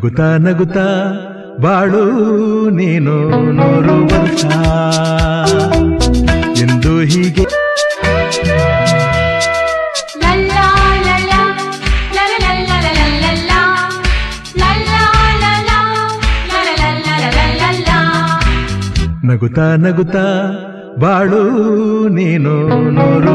la ಬಾಳು ನೀನು la ಎಂದು ಹೀಗೆ ನಗುತ್ತಾ ನಗುತ್ತಾ ಬಾಳು ನೀನು ನೂರು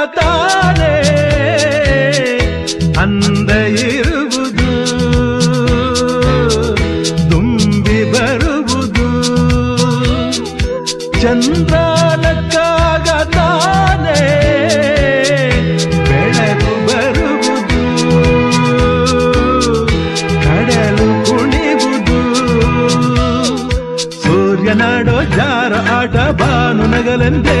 ನಕ್ಕಾಗ ತಾನೇ ಅಂದ ಇರುವುದು ತುಂಬಿ ಬರುವುದು ಚಂದ್ರ ನಕ್ಕಾಗ ತಾನೇ ಬೆಳಕು ಬರುವುದು ಕಡಲು ಕುಣಿವುದು ಸೂರ್ಯನಾಡೋ ಜಾರ ಆಟ ಬಾನು ನಗಲೆಂದೇ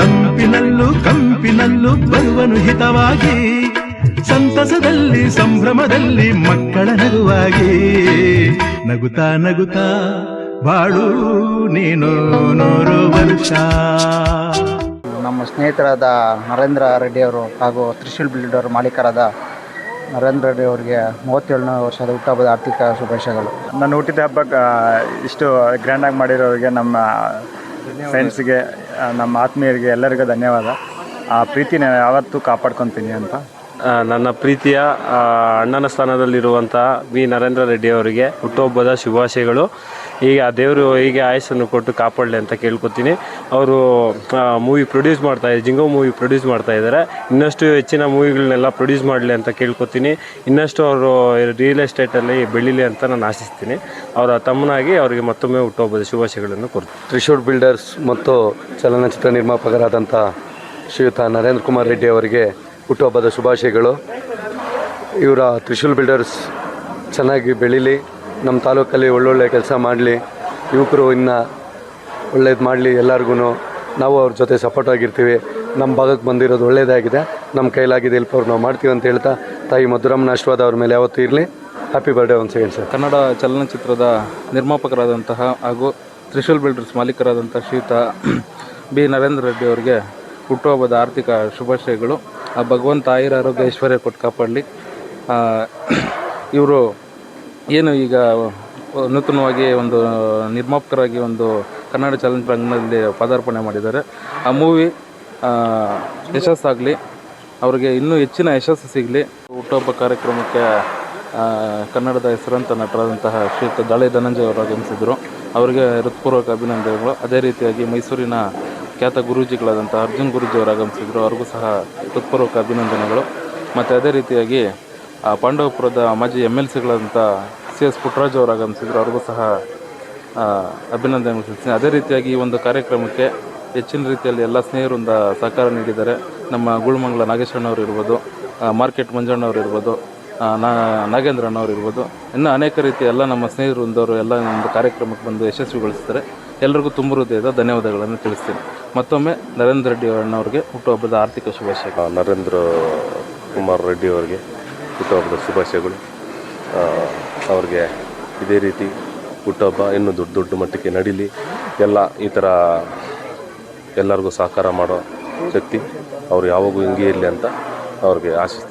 ತಂಪಿನಲ್ಲೂ ಕಂಪಿನಲ್ಲೂ ಬರುವನು ಹಿತವಾಗಿ. ಸಂತಸದಲ್ಲಿ ಸಂಭ್ರಮದಲ್ಲಿ ಮಕ್ಕಳ ನಗುವಾಗಿ. ನಗುತ್ತಾ ನಗುತ್ತಾ ಬಾಳು ನೀನು ನೂರು ವರ್ಷ. ನಮ್ಮ ಸ್ನೇಹಿತರಾದ ನರೇಂದ್ರ ರೆಡ್ಡಿ ಅವರು ಹಾಗೂ ತ್ರಿಶೂಲ್ ಬಿಲ್ಡರ್ ಮಾಲೀಕರಾದ ನರೇಂದ್ರ ರೆಡ್ಡಿ ಅವರಿಗೆ ಮೂವತ್ತೇಳನೇ ವರ್ಷದ ಹುಟ್ಟುಹಬ್ಬದ ಆರ್ಥಿಕ ಶುಭಾಶಯಗಳು. ನನ್ನ ಹುಟ್ಟಿದ ಹಬ್ಬಕ್ಕೆ ಇಷ್ಟು ಗ್ರ್ಯಾಂಡಾಗಿ ಮಾಡಿರೋರಿಗೆ ನಮ್ಮ ಫ್ರೆಂಡ್ಸ್ಗೆ ನಮ್ಮ ಆತ್ಮೀಯರಿಗೆ ಎಲ್ಲರಿಗೂ ಧನ್ಯವಾದ. ಆ ಪ್ರೀತಿನ ಯಾವತ್ತೂ ಕಾಪಾಡ್ಕೊತೀನಿ ಅಂತ. ನನ್ನ ಪ್ರೀತಿಯ ಅಣ್ಣನ ಸ್ಥಾನದಲ್ಲಿರುವಂತಹ ವಿ. ನರೇಂದ್ರ ರೆಡ್ಡಿ ಅವರಿಗೆ ಹುಟ್ಟುಹಬ್ಬದ ಶುಭಾಶಯಗಳು. ಈಗ ಆ ದೇವರು ಹೀಗೆ ಆಯಸ್ಸನ್ನು ಕೊಟ್ಟು ಕಾಪಾಡಲಿ ಅಂತ ಕೇಳ್ಕೊತೀನಿ. ಅವರು ಮೂವಿ ಪ್ರೊಡ್ಯೂಸ್ ಮಾಡ್ತಾ ಜಿಂಗೋ ಮೂವಿ ಪ್ರೊಡ್ಯೂಸ್ ಮಾಡ್ತಾ ಇದ್ದಾರೆ. ಇನ್ನಷ್ಟು ಹೆಚ್ಚಿನ ಮೂವಿಗಳನ್ನೆಲ್ಲ ಪ್ರೊಡ್ಯೂಸ್ ಮಾಡಲಿ ಅಂತ ಕೇಳ್ಕೊತೀನಿ. ಇನ್ನಷ್ಟು ಅವರು ರಿಯಲ್ ಎಸ್ಟೇಟಲ್ಲಿ ಬೆಳೀಲಿ ಅಂತ ನಾನು ಆಶಿಸ್ತೀನಿ. ಅವರ ತಮ್ಮನಾಗಿ ಅವರಿಗೆ ಮತ್ತೊಮ್ಮೆ ಹುಟ್ಟುಹಬ್ಬದ ಶುಭಾಶಯಗಳನ್ನು ಕೊಡ್ತೀನಿ ತ್ರಿಶೂರ್ ಬಿಲ್ಡರ್ಸ್ ಮತ್ತು ಚಲನಚಿತ್ರ ನಿರ್ಮಾಪಕರಾದಂಥ ಶ್ರೀಯುತ ನರೇಂದ್ರ ಕುಮಾರ್ ರೆಡ್ಡಿ ಅವರಿಗೆ ಹುಟ್ಟುಹಬ್ಬದ ಶುಭಾಶಯಗಳು. ಇವರ ತ್ರಿಶೂಲ್ ಬಿಲ್ಡರ್ಸ್ ಚೆನ್ನಾಗಿ ಬೆಳೀಲಿ. ನಮ್ಮ ತಾಲೂಕಲ್ಲಿ ಒಳ್ಳೊಳ್ಳೆ ಕೆಲಸ ಮಾಡಲಿ, ಯುವಕರು ಇನ್ನು ಒಳ್ಳೇದು ಮಾಡಲಿ ಎಲ್ಲರಿಗೂ ನಾವು ಅವ್ರ ಜೊತೆ ಸಪೋರ್ಟ್ ಆಗಿರ್ತೀವಿ. ನಮ್ಮ ಭಾಗಕ್ಕೆ ಬಂದಿರೋದು ಒಳ್ಳೇದಾಗಿದೆ. ನಮ್ಮ ಕೈಲಾಗಿದೆ ಹೆಲ್ಪ್ ಅವ್ರು ನಾವು ಮಾಡ್ತೀವಿ ಅಂತ ಹೇಳ್ತಾ ತಾಯಿ ಮಧುರಮ್ಮನ ಆಶೀರ್ವಾದ ಅವ್ರ ಮೇಲೆ ಯಾವತ್ತೂ ಇರಲಿ. ಹ್ಯಾಪಿ ಬರ್ಡೇ ಒಂದು ಸೆಕೆಂಡ್ ಸರ್ ಕನ್ನಡ ಚಲನಚಿತ್ರದ ನಿರ್ಮಾಪಕರಾದಂತಹ ಹಾಗೂ ತ್ರಿಶೂಲ್ ಬಿಲ್ಡರ್ಸ್ ಮಾಲೀಕರಾದಂಥ ಶ್ರೀತ ಬಿ. ನರೇಂದ್ರ ರೆಡ್ಡಿ ಅವರಿಗೆ ಹುಟ್ಟುಹಬ್ಬದ ಆರ್ಥಿಕ ಶುಭಾಶಯಗಳು. ಆ ಭಗವಂತ ಆಯುರ ಆರೋಗ್ಯ ಐಶ್ವರ್ಯ ಕೊಟ್ಟು ಕಾಪಾಡಲಿ. ಇವರು ಏನು ಈಗ ನೂತನವಾಗಿ ಒಂದು ನಿರ್ಮಾಪಕರಾಗಿ ಒಂದು ಕನ್ನಡ ಚಲನಚಿತ್ರದಲ್ಲಿ ಪದಾರ್ಪಣೆ ಮಾಡಿದ್ದಾರೆ. ಆ ಮೂವಿ ಯಶಸ್ಸಾಗಲಿ, ಅವರಿಗೆ ಇನ್ನೂ ಹೆಚ್ಚಿನ ಯಶಸ್ಸು ಸಿಗಲಿ. ಹುಟ್ಟುಹಬ್ಬ ಕಾರ್ಯಕ್ರಮಕ್ಕೆ ಕನ್ನಡದ ಹೆಸರಂತ ನಟರಾದಂತಹ ಶ್ರೀಯುತ ದಾಳಿ ಧನಂಜಯ ಅವರು ಆಗಮಿಸಿದರು. ಅವರಿಗೆ ಹೃತ್ಪೂರ್ವಕ ಅಭಿನಂದನೆಗಳು. ಅದೇ ರೀತಿಯಾಗಿ ಮೈಸೂರಿನ ಖ್ಯಾತ ಗುರೂಜಿಗಳಾದಂಥ ಅರ್ಜುನ್ ಗುರೂಜಿ ಅವರು ಆಗಮಿಸಿದರು. ಅವ್ರಿಗೂ ಸಹ ಹೃತ್ಪೂರ್ವಕ ಅಭಿನಂದನೆಗಳು. ಮತ್ತು ಅದೇ ರೀತಿಯಾಗಿ ಪಾಂಡವಪುರದ ಮಾಜಿ ಎಂ ಎಲ್ ಸಿಗಳಾದಂಥ ಸಿ ಎಸ್ ಪುಟ್ಟರಾಜು ಅವರು ಆಗಮಿಸಿದರು ಅವ್ರಿಗೂ ಸಹ ಅಭಿನಂದನೆ ತಿಳಿಸ್ತೀನಿ ಅದೇ ರೀತಿಯಾಗಿ ಈ ಒಂದು ಕಾರ್ಯಕ್ರಮಕ್ಕೆ ಹೆಚ್ಚಿನ ರೀತಿಯಲ್ಲಿ ಎಲ್ಲ ಸ್ನೇಹಿತರಿಂದ ಸಹಕಾರ ನೀಡಿದ್ದಾರೆ. ನಮ್ಮ ಗುಳ್ಮಂಗ್ಲ ನಾಗೇಶ್ವರನವರು ಇರ್ಬೋದು ಮಾರ್ಕೆಟ್ ಮಂಜಣ್ಣವ್ರು ಇರ್ಬೋದು ನಾ ನಾಗೇಂದ್ರಣ್ಣವ್ರು ಇರ್ಬೋದು. ಇನ್ನೂ ಅನೇಕ ರೀತಿಯ ಎಲ್ಲ ನಮ್ಮ ಸ್ನೇಹಿತರು ಎಲ್ಲ ಒಂದು ಕಾರ್ಯಕ್ರಮಕ್ಕೆ ಬಂದು ಯಶಸ್ವಿಗೊಳಿಸ್ತಾರೆ ಎಲ್ಲರಿಗೂ ತುಂಬ ಹೃದಯದ ಧನ್ಯವಾದಗಳನ್ನು ತಿಳಿಸ್ತೀನಿ. ಮತ್ತೊಮ್ಮೆ ನರೇಂದ್ರ ರೆಡ್ಡಿ ಅಣ್ಣವ್ರಿಗೆ ಹುಟ್ಟುಹಬ್ಬದ ಆರ್ಥಿಕ ಶುಭಾಶಯಗಳು. ನರೇಂದ್ರ ಕುಮಾರ್ ರೆಡ್ಡಿ ಅವರಿಗೆ ಹುಟ್ಟುಹಬ್ಬದ ಶುಭಾಶಯಗಳು. ಅವ್ರಿಗೆ ಇದೇ ರೀತಿ ಹುಟ್ಟುಹಬ್ಬ ಇನ್ನೂ ದೊಡ್ಡ ದೊಡ್ಡ ಮಟ್ಟಕ್ಕೆ ನಡೀಲಿ. ಎಲ್ಲ ಈ ಥರ ಎಲ್ಲರಿಗೂ ಸಹಕಾರ ಮಾಡೋ ಶಕ್ತಿ ಅವ್ರು ಯಾವಾಗೂ ಹಿಂಗೆ ಇರಲಿ ಅಂತ ಅವ್ರಿಗೆ ಆಶಿಸ್ತೀನಿ.